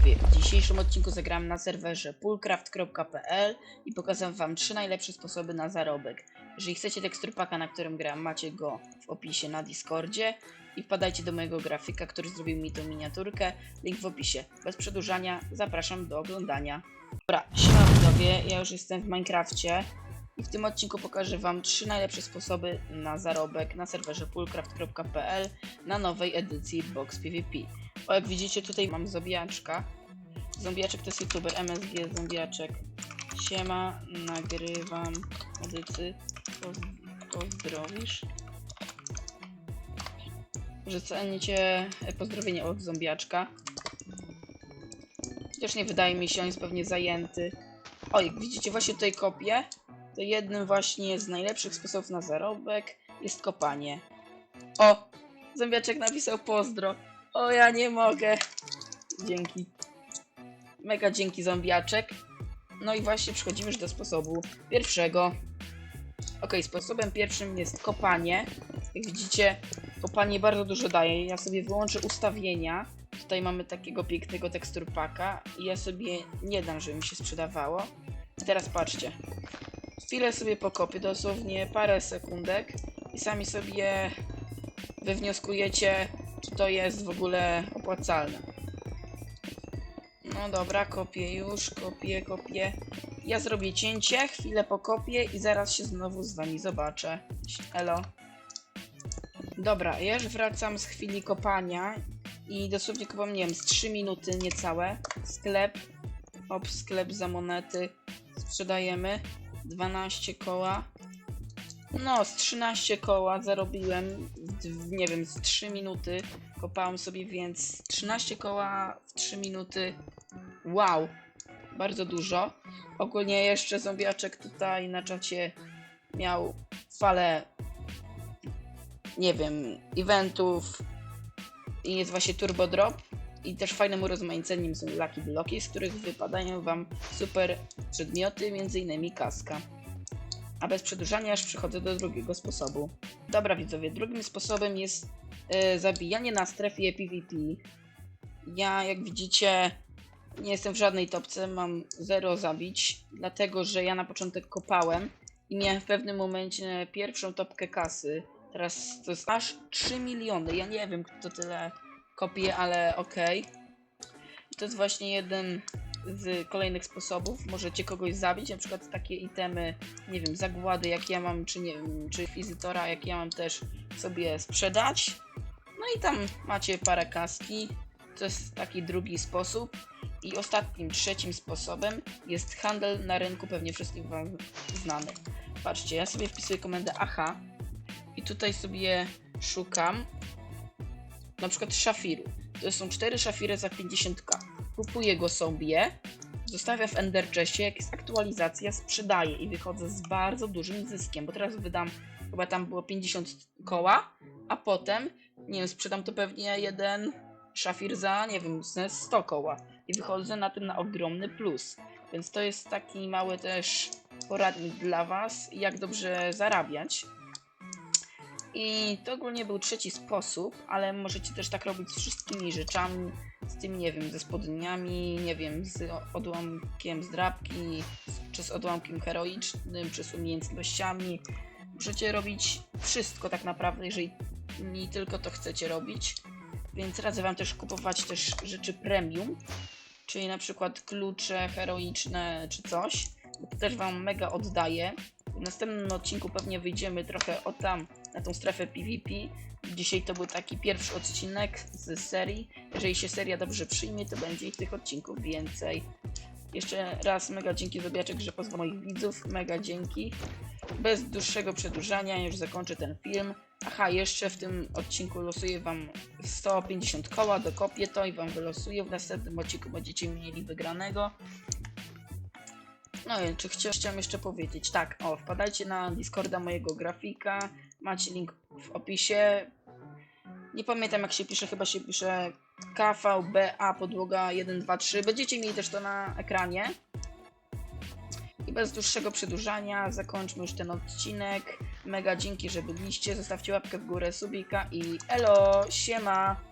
w dzisiejszym odcinku zagram na serwerze poolcraft.pl i pokażę wam trzy najlepsze sposoby na zarobek. Jeżeli chcecie teksturpaka, na którym gram, macie go w opisie na Discordzie i wpadajcie do mojego grafika, który zrobił mi tą miniaturkę, link w opisie. Bez przedłużania, zapraszam do oglądania. Dobra, siema ja już jestem w Minecrafcie i w tym odcinku pokażę wam trzy najlepsze sposoby na zarobek na serwerze poolcraft.pl na nowej edycji Box PvP. O, jak widzicie, tutaj mam zombiaczka. Zombiaczek to jest youtuber MSG Zombiaczek. Siema, nagrywam. Poz pozdrowisz. Że cenicie pozdrowienie od zombiaczka. Chociaż nie wydaje mi się, on jest pewnie zajęty. O, jak widzicie właśnie tutaj kopię, to jednym właśnie z najlepszych sposobów na zarobek jest kopanie. O, zombiaczek napisał pozdro. O, ja nie mogę. Dzięki. Mega dzięki, zombiaczek. No i właśnie przechodzimy już do sposobu pierwszego. Ok, sposobem pierwszym jest kopanie. Jak widzicie, kopanie bardzo dużo daje. Ja sobie wyłączę ustawienia. Tutaj mamy takiego pięknego teksturpaka i ja sobie nie dam, żeby mi się sprzedawało. I teraz patrzcie. Chwilę sobie pokopię, dosłownie parę sekundek i sami sobie wywnioskujecie, czy to jest w ogóle opłacalne. No dobra, kopię już, kopię, kopię. Ja zrobię cięcie, chwilę pokopię i zaraz się znowu z wami zobaczę. Elo. Dobra, ja już wracam z chwili kopania i dosłownie kopam, nie wiem, z 3 minuty niecałe. Sklep, op, sklep za monety, sprzedajemy. 12 koła. No, z 13 koła zarobiłem, w, nie wiem, z 3 minuty kopałem sobie, więc 13 koła w 3 minuty. Wow, bardzo dużo. Ogólnie jeszcze zombiaczek tutaj na czacie miał falę, nie wiem, eventów i jest właśnie Turbo Drop. I też fajnym urozmaiceniem są Lucky Bloki, z których wypadają wam super przedmioty, m.in. kaska. A bez przedłużania już przechodzę do drugiego sposobu. Dobra widzowie, drugim sposobem jest e, zabijanie na strefie PvP. Ja jak widzicie nie jestem w żadnej topce, mam zero zabić, dlatego że ja na początek kopałem i miałem w pewnym momencie pierwszą topkę kasy. Teraz to jest aż 3 miliony. Ja nie wiem kto tyle kopie, ale okej. To jest właśnie jeden z kolejnych sposobów. Możecie kogoś zabić, na przykład takie itemy, nie wiem, zagłady jak ja mam, czy nie wiem, czy wizytora jak ja mam też sobie sprzedać. No i tam macie parę kaski. To jest taki drugi sposób. I ostatnim, trzecim sposobem jest handel na rynku, pewnie wszystkim wam znany. Patrzcie, ja sobie wpisuję komendę AHA i tutaj sobie szukam na przykład szafiru. To są cztery szafiry za 50k. Kupuję go sobie, zostawię w Ender Chestie, jak jest aktualizacja, sprzedaję i wychodzę z bardzo dużym zyskiem, bo teraz wydam, chyba tam było 50 koła, a potem, nie wiem, sprzedam to pewnie jeden szafir za, nie wiem, ze 100 koła i wychodzę na tym na ogromny plus. Więc to jest taki mały też poradnik dla Was, jak dobrze zarabiać. I to ogólnie był trzeci sposób, ale możecie też tak robić z wszystkimi rzeczami, z tym, nie wiem, ze spodniami, nie wiem, z odłamkiem zdrabki, czy z odłamkiem heroicznym, czy z umiejętnościami. Możecie robić wszystko tak naprawdę, jeżeli nie tylko to chcecie robić. Więc radzę wam też kupować też rzeczy premium, czyli na przykład klucze heroiczne czy coś, to też wam mega oddaje. W następnym odcinku pewnie wyjdziemy trochę o tam, na tą strefę PvP. Dzisiaj to był taki pierwszy odcinek z serii. Jeżeli się seria dobrze przyjmie, to będzie ich tych odcinków więcej. Jeszcze raz mega dzięki Zobiaczek, że pozwał moich widzów. Mega dzięki. Bez dłuższego przedłużania już zakończę ten film. Aha, jeszcze w tym odcinku losuję wam 150 koła, dokopię to i wam wylosuję. W następnym odcinku będziecie mieli wygranego. No i czy chcia, chciałem jeszcze powiedzieć, tak, o, wpadajcie na Discorda mojego grafika, macie link w opisie. Nie pamiętam jak się pisze, chyba się pisze KVBA podłoga 123. Będziecie mieli też to na ekranie. I bez dłuższego przedłużania zakończmy już ten odcinek. Mega dzięki, że byliście. Zostawcie łapkę w górę, subika i elo, siema!